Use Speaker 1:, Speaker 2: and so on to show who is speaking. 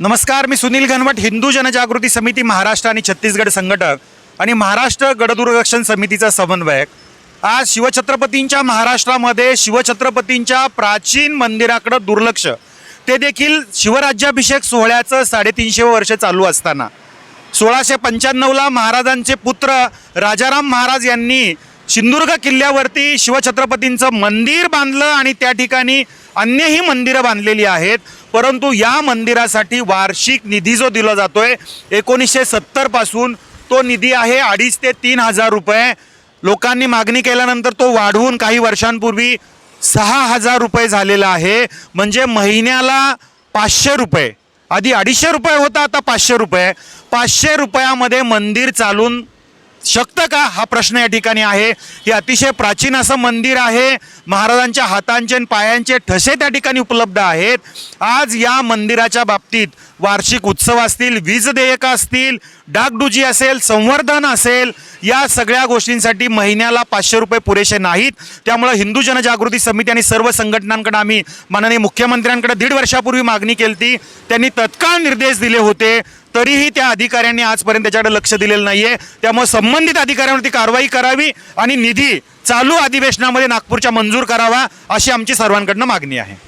Speaker 1: नमस्कार मी सुनील घनवट हिंदू जनजागृती समिती महाराष्ट्र आणि छत्तीसगड संघटक आणि महाराष्ट्र गडदुर्गक्षण समितीचा समन्वयक. आज शिवछत्रपतींच्या महाराष्ट्रामध्ये शिवछत्रपतींच्या प्राचीन मंदिराकडं दुर्लक्ष. ते देखील शिवराज्याभिषेक सोहळ्याचं साडेतीनशे वर्ष चालू असताना. सोळाशे पंच्याण्णवला महाराजांचे पुत्र राजाराम महाराज यांनी सिंधुदुर्ग किल्ल्यावरती शिवछत्रपतींचं मंदिर बांधलं आणि त्या ठिकाणी अन्यही मंदिरं बांधलेली आहेत. परंतु या मंदिरासाठी वार्षिक निधी जो दिला जातोय एकोणीसशे सत्तरपासून तो निधी आहे अडीच ते तीन हजार रुपये. लोकांनी मागणी केल्यानंतर तो वाढवून काही वर्षांपूर्वी सहा हजार रुपये झालेला आहे. म्हणजे महिन्याला पाचशे रुपये. आधी अडीचशे रुपये होता आता पाचशे रुपये. पाचशे रुपयामध्ये मंदिर चालून शकतं का? हा प्रश्न या ठिकाणी आहे. हे अतिशय प्राचीन असं मंदिर आहे. महाराजांच्या हातांचे आणि पायांचे ठसे त्या ठिकाणी उपलब्ध आहेत. आज या मंदिराच्या बाबतीत वार्षिक उत्सव असतील वीज देयका असतील डागडुजी असेल संवर्धन असेल या सगळ्या गोष्टींसाठी महिन्याला पाचशे रुपये पुरेसे नाहीत. त्यामुळे हिंदू जनजागृती समिती आणि सर्व संघटनांकडे आम्ही माननीय मुख्यमंत्र्यांकडे दीड वर्षापूर्वी मागणी केली त्यांनी तत्काळ निर्देश दिले होते. तरीही त्या अधिकाऱ्यांनी आजपर्यंत त्याच्याकडे लक्ष दिलेलं नाहीये. त्यामुळे संबंधित अधिकाऱ्यांवरती कारवाई करावी आणि निधी चालू अधिवेशनामध्ये नागपूरच्या मंजूर करावा अशी आमची सर्वांकडनं मागणी आहे.